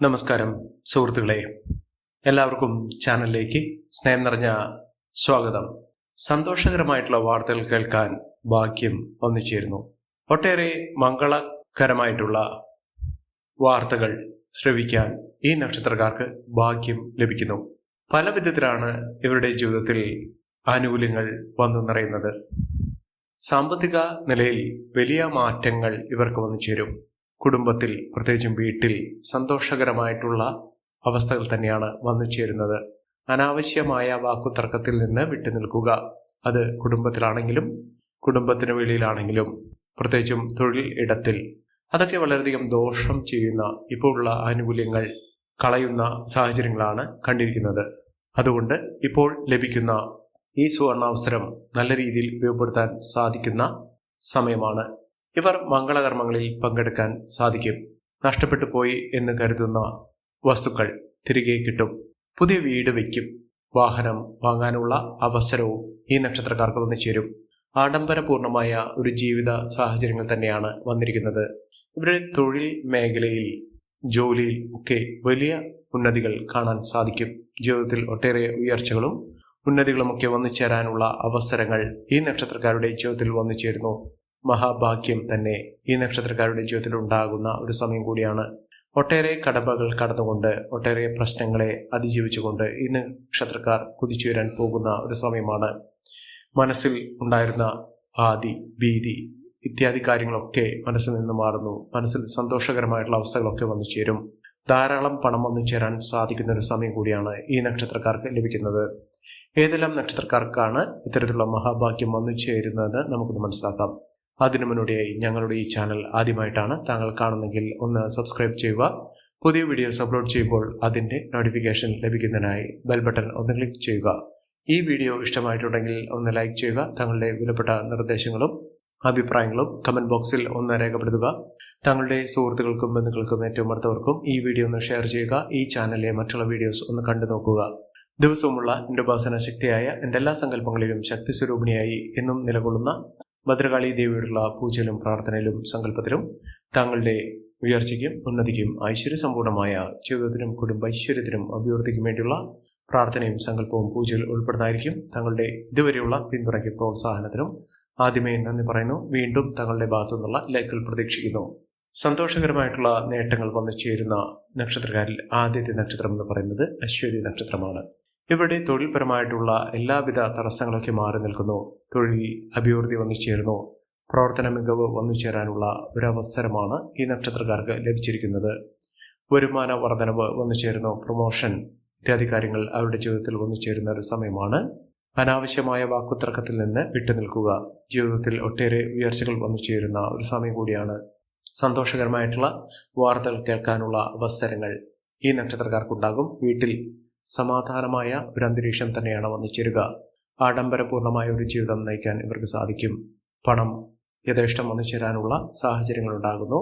നമസ്കാരം സുഹൃത്തുക്കളെ. എല്ലാവർക്കും ചാനലിലേക്ക് സ്നേഹം നിറഞ്ഞ സ്വാഗതം. സന്തോഷകരമായിട്ടുള്ള വാർത്തകൾ കേൾക്കാൻ ഭാഗ്യം ഒന്നിച്ചേരുന്നു. ഒട്ടേറെ മംഗളകരമായിട്ടുള്ള വാർത്തകൾ ശ്രവിക്കാൻ ഈ നക്ഷത്രക്കാർക്ക് ഭാഗ്യം ലഭിക്കുന്നു. പല വിധത്തിലാണ് ഇവരുടെ ജീവിതത്തിൽ ആനുകൂല്യങ്ങൾ വന്നു നിറയുന്നത്. സാമ്പത്തിക നിലയിൽ വലിയ മാറ്റങ്ങൾ ഇവർക്ക് വന്നു ചേരും. കുടുംബത്തിൽ പ്രത്യേകിച്ചും വീട്ടിൽ സന്തോഷകരമായിട്ടുള്ള അവസ്ഥകൾ തന്നെയാണ് വന്നു ചേരുന്നത്. അനാവശ്യമായ വാക്കുതർക്കത്തിൽ നിന്ന് വിട്ടുനിൽക്കുക അത് കുടുംബത്തിലാണെങ്കിലും കുടുംബത്തിന് വെളിയിലാണെങ്കിലും പ്രത്യേകിച്ചും തൊഴിൽ ഇടത്തിൽ. അതൊക്കെ വളരെയധികം ദോഷം ചെയ്യുന്ന ഇപ്പോഴുള്ള ആനുകൂല്യങ്ങൾ കളയുന്ന സാഹചര്യങ്ങളാണ് കണ്ടിരിക്കുന്നത്. അതുകൊണ്ട് ഇപ്പോൾ ലഭിക്കുന്ന ഈ സുവർണാവസരം നല്ല രീതിയിൽ ഉപയോഗപ്പെടുത്താൻ സാധിക്കുന്ന സമയമാണ്. ഇവർ മംഗളകർമ്മങ്ങളിൽ പങ്കെടുക്കാൻ സാധിക്കും. നഷ്ടപ്പെട്ടു പോയി എന്ന് കരുതുന്ന വസ്തുക്കൾ തിരികെ കിട്ടും. പുതിയ വീട് വയ്ക്കും. വാഹനം വാങ്ങാനുള്ള അവസരവും ഈ നക്ഷത്രക്കാർക്ക് വന്നു ചേരും. ആഡംബരപൂർണമായ ഒരു ജീവിത സാഹചര്യങ്ങൾ തന്നെയാണ് വന്നിരിക്കുന്നത്. ഇവരുടെ തൊഴിൽ മേഖലയിൽ ജോലിയിൽ ഒക്കെ വലിയ ഉന്നതികൾ കാണാൻ സാധിക്കും. ജീവിതത്തിൽ ഒട്ടേറെ ഉയർച്ചകളും ഉന്നതികളുമൊക്കെ വന്നു ചേരാനുള്ള അവസരങ്ങൾ ഈ നക്ഷത്രക്കാരുടെ ജീവിതത്തിൽ വന്നു ചേരുന്നു. മഹാഭാഗ്യം തന്നെ ഈ നക്ഷത്രക്കാരുടെ ജീവിതത്തിൽ ഉണ്ടാകുന്ന ഒരു സമയം കൂടിയാണ്. ഒട്ടേറെ കടമ്പകൾ കടന്നുകൊണ്ട് ഒട്ടേറെ പ്രശ്നങ്ങളെ അതിജീവിച്ചുകൊണ്ട് ഈ നക്ഷത്രക്കാർ കുതിച്ചുയരാൻ പോകുന്ന ഒരു സമയമാണ്. മനസ്സിൽ ഉണ്ടായിരുന്ന ആദി ഭീതി ഇത്യാദി കാര്യങ്ങളൊക്കെ മനസ്സിൽ നിന്ന് മാറുന്നു. മനസ്സിൽ സന്തോഷകരമായിട്ടുള്ള അവസ്ഥകളൊക്കെ വന്നു ചേരും. ധാരാളം പണം വന്നു ചേരാൻ സാധിക്കുന്ന ഒരു സമയം കൂടിയാണ് ഈ നക്ഷത്രക്കാർക്ക് ലഭിക്കുന്നത്. ഏതെല്ലാം നക്ഷത്രക്കാർക്കാണ് ഇത്തരത്തിലുള്ള മഹാഭാഗ്യം വന്നു ചേരുന്നത് നമുക്കൊന്ന് മനസ്സിലാക്കാം. അതിനു മുന്നോടിയായി ഞങ്ങളുടെ ഈ ചാനൽ ആദ്യമായിട്ടാണ് താങ്കൾ കാണുന്നെങ്കിൽ ഒന്ന് സബ്സ്ക്രൈബ് ചെയ്യുക. പുതിയ വീഡിയോസ് അപ്ലോഡ് ചെയ്യുമ്പോൾ അതിന്റെ നോട്ടിഫിക്കേഷൻ ലഭിക്കുന്നതിനായി ബെൽ ബട്ടൺ ഒന്ന് ക്ലിക്ക് ചെയ്യുക. ഈ വീഡിയോ ഇഷ്ടമായിട്ടുണ്ടെങ്കിൽ ഒന്ന് ലൈക്ക് ചെയ്യുക. തങ്ങളുടെ വിലപ്പെട്ട നിർദ്ദേശങ്ങളും അഭിപ്രായങ്ങളും കമന്റ് ബോക്സിൽ ഒന്ന് രേഖപ്പെടുത്തുക. തങ്ങളുടെ സുഹൃത്തുക്കൾക്കും ബന്ധുക്കൾക്കും ഏറ്റവും അടുത്തവർക്കും ഈ വീഡിയോ ഒന്ന് ഷെയർ ചെയ്യുക. ഈ ചാനലിലെ മറ്റുള്ള വീഡിയോസ് ഒന്ന് കണ്ടു നോക്കുക. ദിവസവുമുള്ള എന്റെ ഉപാസന ശക്തിയായ എന്റെ എല്ലാ സങ്കല്പങ്ങളിലും ശക്തി സ്വരൂപിണിയായി എന്നും നിലകൊള്ളുന്ന ഭദ്രകാളി ദേവിയോടുള്ള പൂജയിലും പ്രാർത്ഥനയിലും സങ്കല്പത്തിലും താങ്കളുടെ ഉയർച്ചയ്ക്കും ഉന്നതിക്കും ഐശ്വര്യസമ്പൂർണമായ ജീവിതത്തിനും കുടുംബ ഐശ്വര്യത്തിനും അഭിവൃദ്ധിക്കും വേണ്ടിയുള്ള പ്രാർത്ഥനയും സങ്കല്പവും പൂജയിൽ ഉൾപ്പെടുന്നതായിരിക്കും. താങ്കളുടെ ഇതുവരെയുള്ള പിന്തുണയ്ക്ക് പ്രോത്സാഹനത്തിനും ആദ്യമേ നന്ദി പറയുന്നു. വീണ്ടും താങ്കളുടെ ഭാഗത്തു നിന്നുള്ള ലൈക്കുകൾ പ്രതീക്ഷിക്കുന്നു. സന്തോഷകരമായിട്ടുള്ള നേട്ടങ്ങൾ വന്നു ചേരുന്ന നക്ഷത്രക്കാരിൽ ആദ്യത്തെ നക്ഷത്രം എന്ന് പറയുന്നത് അശ്വതി നക്ഷത്രമാണ്. ഇവിടെ തൊഴിൽപരമായിട്ടുള്ള എല്ലാവിധ തടസ്സങ്ങളൊക്കെ മാറി നിൽക്കുന്നു. തൊഴിൽ അഭിവൃദ്ധി വന്നു ചേരുന്നു. പ്രവർത്തന മികവ് വന്നു ചേരാനുള്ള ഒരവസരമാണ് ഈ നക്ഷത്രക്കാർക്ക് ലഭിച്ചിരിക്കുന്നത്. വരുമാന വർധനവ് വന്നു ചേരുന്നു. പ്രൊമോഷൻ ഇത്യാദി കാര്യങ്ങൾ അവരുടെ ജീവിതത്തിൽ വന്നു ചേരുന്ന ഒരു സമയമാണ്. അനാവശ്യമായ വാക്കുത്തർക്കത്തിൽ നിന്ന് വിട്ടുനിൽക്കുക ജീവിതത്തിൽ ഒട്ടേറെ ഉയർച്ചകൾ വന്നു ചേരുന്ന ഒരു സമയം കൂടിയാണ്. സന്തോഷകരമായിട്ടുള്ള വാർത്തകൾ കേൾക്കാനുള്ള അവസരങ്ങൾ. ഈ നക്ഷത്രക്കാർക്കുണ്ടാകും. വീട്ടിൽ സമാധാനമായ ഒരു അന്തരീക്ഷം തന്നെയാണ് വന്നു ചേരുക. ആഡംബരപൂർണമായ ഒരു ജീവിതം നയിക്കാൻ ഇവർക്ക് സാധിക്കും. പണം യഥേഷ്ടം വന്നു ചേരാനുള്ള സാഹചര്യങ്ങൾ ഉണ്ടാകുന്നു.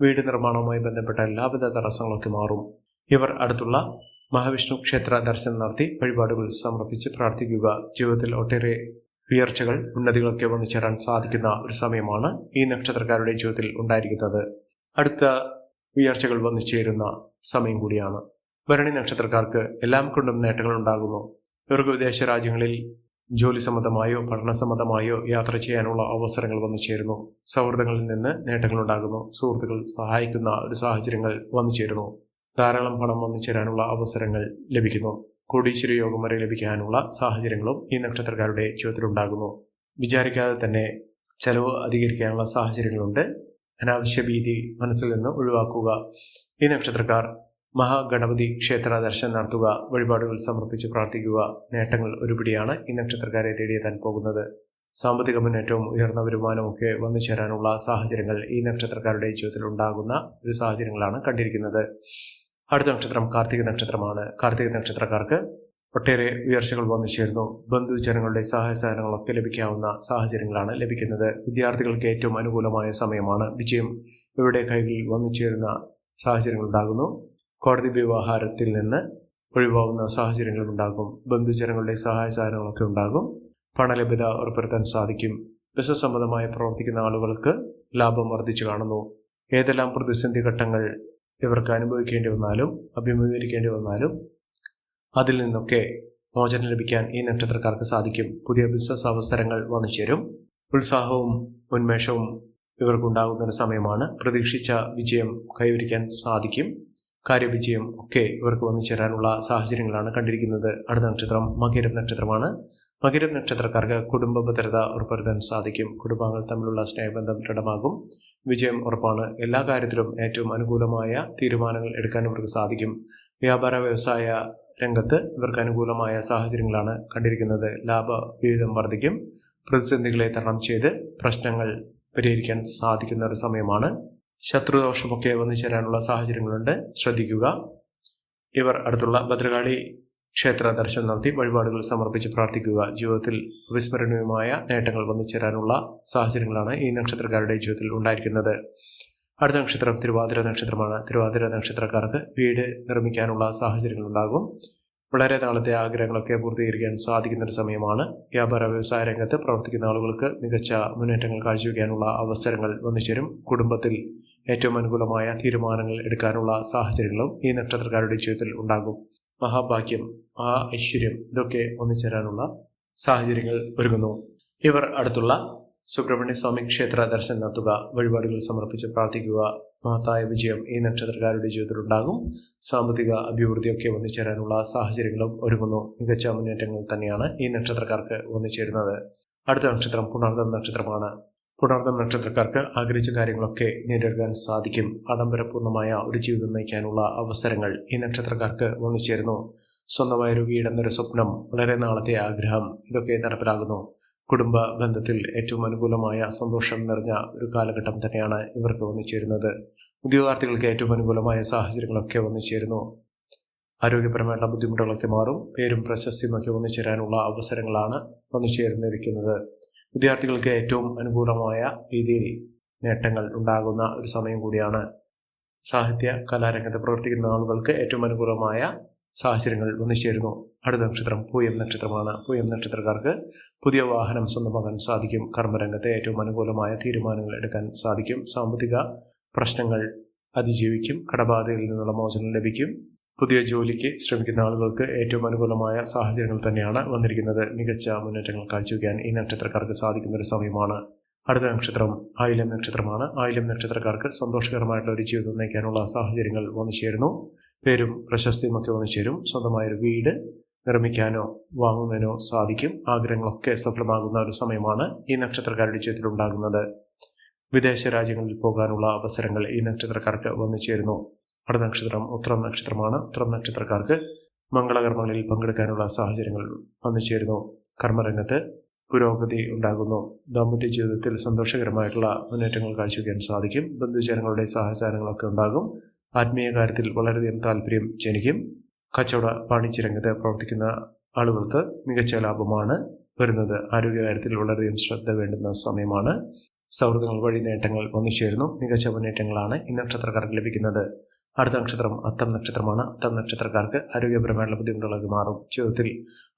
വീട് നിർമ്മാണവുമായി ബന്ധപ്പെട്ട എല്ലാവിധ തടസ്സങ്ങളൊക്കെ മാറും. ഇവർ അടുത്തുള്ള മഹാവിഷ്ണു ക്ഷേത്ര ദർശനം നടത്തി വഴിപാടുകൾ സമർപ്പിച്ച് പ്രാർത്ഥിക്കുക. ജീവിതത്തിൽ ഒട്ടേറെ ഉയർച്ചകൾ ഉന്നതികളൊക്കെ വന്നു ചേരാൻ സാധിക്കുന്ന ഒരു സമയമാണ് ഈ നക്ഷത്രക്കാരുടെ ജീവിതത്തിൽ ഉണ്ടായിരിക്കുന്നത്. അടുത്ത ഉയർച്ചകൾ വന്നു ചേരുന്ന സമയം കൂടിയാണ്. ഭരണി നക്ഷത്രക്കാർക്ക് എല്ലാം കൊണ്ടും നേട്ടങ്ങൾ ഉണ്ടാകുന്നു. ഇവർക്ക് വിദേശ രാജ്യങ്ങളിൽ ജോലി സംബന്ധമായോ പഠന സംബന്ധമായോ യാത്ര ചെയ്യാനുള്ള അവസരങ്ങൾ വന്നു ചേരുന്നു. സൗഹൃദങ്ങളിൽ നിന്ന് നേട്ടങ്ങൾ ഉണ്ടാകുന്നു. സുഹൃത്തുക്കൾ സഹായിക്കുന്ന ഒരു സാഹചര്യങ്ങൾ വന്നു ചേരുന്നു. ധാരാളം പണം വന്നു ചേരാനുള്ള അവസരങ്ങൾ ലഭിക്കുന്നു. കോടീശ്വര യോഗം വരെ ലഭിക്കാനുള്ള സാഹചര്യങ്ങളും ഈ നക്ഷത്രക്കാരുടെ ജീവിതത്തിലുണ്ടാകുന്നു. വിചാരിക്കാതെ തന്നെ ചെലവ് അധികരിക്കാനുള്ള സാഹചര്യങ്ങളുണ്ട്. അനാവശ്യ ഭീതി മനസ്സിൽ നിന്ന് ഒഴിവാക്കുക. ഈ നക്ഷത്രക്കാർ മഹാഗണപതി ക്ഷേത്ര ദർശനം നടത്തുക വഴിപാടുകൾ സമർപ്പിച്ച് പ്രാർത്ഥിക്കുക നേട്ടങ്ങൾ ഒരുപിടിയാണ് ഈ നക്ഷത്രക്കാരെ തേടിയെത്താൻ പോകുന്നത്. സാമ്പത്തിക മുന്നേറ്റവും ഉയർന്ന വരുമാനമൊക്കെ വന്നു ചേരാനുള്ള സാഹചര്യങ്ങൾ ഈ നക്ഷത്രക്കാരുടെ ജീവിതത്തിൽ ഉണ്ടാകുന്ന ഒരു സാഹചര്യങ്ങളാണ് കണ്ടിരിക്കുന്നത്. അടുത്ത നക്ഷത്രം കാർത്തിക നക്ഷത്രമാണ്. കാർത്തിക നക്ഷത്രക്കാർക്ക് ഒട്ടേറെ ഉയർച്ചകൾ വന്നു ചേർന്നു ബന്ധുജനങ്ങളുടെ സഹായ സഹകരണങ്ങളൊക്കെ ലഭിക്കാവുന്ന സാഹചര്യങ്ങളാണ് ലഭിക്കുന്നത്. വിദ്യാർത്ഥികൾക്ക് ഏറ്റവും അനുകൂലമായ സമയമാണ്. വിജയം ഇവരുടെ കൈകളിൽ വന്നു ചേരുന്ന സാഹചര്യങ്ങൾ ഉണ്ടാകുന്നു. കോടതി വ്യവഹാരത്തിൽ നിന്ന് ഒഴിവാകുന്ന സാഹചര്യങ്ങളും ഉണ്ടാകും. ബന്ധുജനങ്ങളുടെ സഹായ സഹകരണങ്ങളൊക്കെ ഉണ്ടാകും. പണലഭ്യത ഉറപ്പുവരുത്താൻ സാധിക്കും. ബിസിനസ് സംബന്ധമായി പ്രവർത്തിക്കുന്ന ആളുകൾക്ക് ലാഭം വർദ്ധിച്ചു കാണുന്നു. ഏതെല്ലാം പ്രതിസന്ധി ഘട്ടങ്ങൾ ഇവർക്ക് അനുഭവിക്കേണ്ടി വന്നാലും അഭിമുഖീകരിക്കേണ്ടി വന്നാലും അതിൽ നിന്നൊക്കെ മോചനം ലഭിക്കാൻ ഈ നക്ഷത്രക്കാർക്ക് സാധിക്കും. പുതിയ ബിസിനസ് അവസരങ്ങൾ വന്നു ചേരും. ഉത്സാഹവും ഉന്മേഷവും ഇവർക്കുണ്ടാകുന്ന സമയമാണ്. പ്രതീക്ഷിച്ച വിജയം കൈവരിക്കാൻ സാധിക്കും. കാര്യവിജയം ഒക്കെ ഇവർക്ക് വന്നു ചേരാനുള്ള സാഹചര്യങ്ങളാണ് കണ്ടിരിക്കുന്നത്. അടുത്ത നക്ഷത്രം മകരം നക്ഷത്രമാണ്. മകരം നക്ഷത്രക്കാർക്ക് കുടുംബ ഭദ്രത ഉറപ്പുവരുത്താൻ സാധിക്കും. കുടുംബാംഗങ്ങൾ തമ്മിലുള്ള സ്നേഹബന്ധം ദൃഢമാകും. വിജയം ഉറപ്പാണ്. എല്ലാ കാര്യത്തിലും ഏറ്റവും അനുകൂലമായ തീരുമാനങ്ങൾ എടുക്കാൻ ഇവർക്ക് സാധിക്കും. വ്യാപാര വ്യവസായ രംഗത്ത് ഇവർക്ക് അനുകൂലമായ സാഹചര്യങ്ങളാണ് കണ്ടിരിക്കുന്നത്. ലാഭ വിഹിതം വർദ്ധിക്കും. പ്രതിസന്ധികളെ തരണം ചെയ്ത് പ്രശ്നങ്ങൾ പരിഹരിക്കാൻ സാധിക്കുന്ന ഒരു സമയമാണ്. ശത്രുദോഷമൊക്കെ വന്നു ചേരാനുള്ള സാഹചര്യങ്ങളുണ്ട്. ശ്രദ്ധിക്കുക. ഇവർ അടുത്തുള്ള ഭദ്രകാളി ക്ഷേത്ര ദർശനം നടത്തി വഴിപാടുകൾ സമർപ്പിച്ച് പ്രാർത്ഥിക്കുക. ജീവിതത്തിൽ അവിസ്മരണീയമായ നേട്ടങ്ങൾ വന്നു ചേരാനുള്ള സാഹചര്യങ്ങളാണ് ഈ നക്ഷത്രക്കാരുടെ ജീവിതത്തിൽ ഉണ്ടായിരിക്കുന്നത്. അടുത്ത നക്ഷത്രം തിരുവാതിര നക്ഷത്രമാണ്. തിരുവാതിര നക്ഷത്രക്കാർക്ക് വീട് നിർമ്മിക്കാനുള്ള സാഹചര്യങ്ങൾ ഉണ്ടാകും വളരെ നാളത്തെ ആഗ്രഹങ്ങളൊക്കെ പൂർത്തീകരിക്കാൻ സാധിക്കുന്ന ഒരു സമയമാണ്. വ്യാപാര വ്യവസായ രംഗത്ത് പ്രവർത്തിക്കുന്ന ആളുകൾക്ക് മികച്ച മുന്നേറ്റങ്ങൾ കാഴ്ചവെക്കാനുള്ള അവസരങ്ങൾ വന്നുചേരും. കുടുംബത്തിൽ ഏറ്റവും അനുകൂലമായ തീരുമാനങ്ങൾ എടുക്കാനുള്ള സാഹചര്യങ്ങളും ഈ നക്ഷത്രക്കാരുടെ ജീവിതത്തിൽ ഉണ്ടാകും. മഹാഭാഗ്യം മഹാ ഐശ്വര്യം ഇതൊക്കെ ഒന്നിച്ചേരാനുള്ള സാഹചര്യങ്ങൾ ഒരുങ്ങുന്നു. ഇവർ അടുത്തുള്ള സുബ്രഹ്മണ്യ സ്വാമി ക്ഷേത്ര ദർശനം നടത്തുക വഴിപാടുകൾ സമർപ്പിച്ച് പ്രാർത്ഥിക്കുക. മഹത്തായ വിജയം ഈ നക്ഷത്രക്കാരുടെ ജീവിതത്തിൽ ഉണ്ടാകും. സാമ്പത്തിക അഭിവൃദ്ധിയൊക്കെ ഒന്നിച്ചേരാനുള്ള സാഹചര്യങ്ങളും ഒരുങ്ങുന്നു. മികച്ച മുന്നേറ്റങ്ങൾ തന്നെയാണ് ഈ നക്ഷത്രക്കാർക്ക് ഒന്നിച്ചേരുന്നത്. അടുത്ത നക്ഷത്രം പുണർദം നക്ഷത്രമാണ്. പുണർദം നക്ഷത്രക്കാർക്ക് ആഗ്രഹിച്ച കാര്യങ്ങളൊക്കെ നേടിയെടുക്കാൻ സാധിക്കും. ആഡംബരപൂർണമായ ഒരു ജീവിതം നയിക്കാനുള്ള അവസരങ്ങൾ ഈ നക്ഷത്രക്കാർക്ക് ഒന്നിച്ചേരുന്നു. സ്വന്തമായൊരു വീടെന്നൊരു സ്വപ്നം വളരെ നാളത്തെ ആഗ്രഹം ഇതൊക്കെ നടപ്പിലാകുന്നു. കുടുംബ ബന്ധത്തിൽ ഏറ്റവും അനുകൂലമായ സന്തോഷം നിറഞ്ഞ ഒരു കാലഘട്ടം തന്നെയാണ് ഇവർക്ക് വന്നു ചേരുന്നത് ഉദ്യോഗാർത്ഥികൾക്ക് ഏറ്റവും അനുകൂലമായ സാഹചര്യങ്ങളൊക്കെ വന്നു ചേരുന്നു ആരോഗ്യപരമായിട്ടുള്ള ബുദ്ധിമുട്ടുകളൊക്കെ മാറും. പേരും പ്രശസ്തിയുമൊക്കെ വന്നു ചേരാനുള്ള അവസരങ്ങളാണ് വന്നു ചേർന്നിരിക്കുന്നത് വിദ്യാർത്ഥികൾക്ക് ഏറ്റവും അനുകൂലമായ രീതിയിൽ നേട്ടങ്ങൾ ഉണ്ടാകുന്ന ഒരു സമയം കൂടിയാണ്. സാഹിത്യ കലാരംഗത്ത് പ്രവർത്തിക്കുന്ന ആളുകൾക്ക് ഏറ്റവും അനുകൂലമായ സാഹചര്യങ്ങൾ ഒന്നിച്ചേരുന്നു അടുത്ത നക്ഷത്രം പൂയം നക്ഷത്രമാണ്. പൂയം നക്ഷത്രക്കാർക്ക് പുതിയ വാഹനം സ്വന്തമാക്കാൻ സാധിക്കും. കർമ്മരംഗത്തെ ഏറ്റവും അനുകൂലമായ തീരുമാനങ്ങൾ എടുക്കാൻ സാധിക്കും. സാമ്പത്തിക പ്രശ്നങ്ങൾ അതിജീവിക്കും. കടബാധയിൽ നിന്നുള്ള മോചനം ലഭിക്കും. പുതിയ ജോലിക്ക് ശ്രമിക്കുന്ന ആളുകൾക്ക് ഏറ്റവും അനുകൂലമായ സാഹചര്യങ്ങൾ തന്നെയാണ് വന്നിരിക്കുന്നത്. മികച്ച മുന്നേറ്റങ്ങൾ കാഴ്ചവെക്കാൻ ഈ നക്ഷത്രക്കാർക്ക് സാധിക്കുന്ന ഒരു സമയമാണ്. അടുത്ത നക്ഷത്രം ആയിലം നക്ഷത്രമാണ്. ആയിലം നക്ഷത്രക്കാർക്ക് സന്തോഷകരമായിട്ടുള്ള ഒരു ജീവിതം നയിക്കാനുള്ള സാഹചര്യങ്ങൾ വന്നു ചേരുന്നു പേരും പ്രശസ്തിയുമൊക്കെ വന്നു ചേരും സ്വന്തമായൊരു വീട് നിർമ്മിക്കാനോ വാങ്ങുന്നതിനോ സാധിക്കും. ആഗ്രഹങ്ങളൊക്കെ സഫലമാകുന്ന ഒരു സമയമാണ് ഈ നക്ഷത്രക്കാരുടെ ജീവിതത്തിൽ ഉണ്ടാകുന്നത്. വിദേശ രാജ്യങ്ങളിൽ പോകാനുള്ള അവസരങ്ങൾ ഈ നക്ഷത്രക്കാർക്ക് വന്നു ചേരുന്നു അടുത്ത നക്ഷത്രം ഉത്രം നക്ഷത്രമാണ്. ഉത്രം നക്ഷത്രക്കാർക്ക് മംഗളകർമ്മങ്ങളിൽ പങ്കെടുക്കാനുള്ള സാഹചര്യങ്ങൾ വന്നു ചേരുന്നു കർമ്മരംഗത്ത് പുരോഗതി ഉണ്ടാകുന്നു. ദാമ്പത്യ ജീവിതത്തിൽ സന്തോഷകരമായിട്ടുള്ള മുന്നേറ്റങ്ങൾ കാഴ്ചവെക്കാൻ സാധിക്കും. ബന്ധുജനങ്ങളുടെ സഹചാരങ്ങളൊക്കെ ഉണ്ടാകും. ആത്മീയ കാര്യത്തിൽ വളരെയധികം താല്പര്യം ജനിക്കും. കച്ചവട വാണിജ്യ രംഗത്ത് പ്രവർത്തിക്കുന്ന ആളുകൾക്ക് മികച്ച ലാഭമാണ്. വരുന്നത് ആരോഗ്യകാര്യത്തിൽ വളരെയധികം ശ്രദ്ധ വേണ്ടുന്ന സമയമാണ്. സൗഹൃദങ്ങൾ വഴി നേട്ടങ്ങൾ വന്നു ചേരുന്നു. മികച്ച മുന്നേറ്റങ്ങളാണ് ഈ നക്ഷത്രക്കാർക്ക് ലഭിക്കുന്നത്. അടുത്ത നക്ഷത്രം അത്തം നക്ഷത്രമാണ്. അത്തം നക്ഷത്രക്കാർക്ക് ആരോഗ്യപരമായിട്ടുള്ള ബുദ്ധിമുട്ടുകളൊക്കെ മാറും. ജീവിതത്തിൽ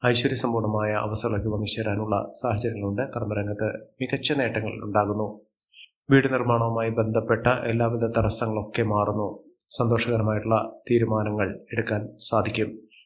ഐശ്വര്യസമ്പൂർണമായ അവസരങ്ങളൊക്കെ വന്നു ചേരാനുള്ള സാഹചര്യങ്ങളുണ്ട്. കർമ്മരംഗത്ത് മികച്ച നേട്ടങ്ങൾ ഉണ്ടാകുന്നു. വീട് നിർമ്മാണവുമായി ബന്ധപ്പെട്ട എല്ലാവിധ തടസ്സങ്ങളൊക്കെ മാറുന്നു. സന്തോഷകരമായിട്ടുള്ള തീരുമാനങ്ങൾ എടുക്കാൻ സാധിക്കും.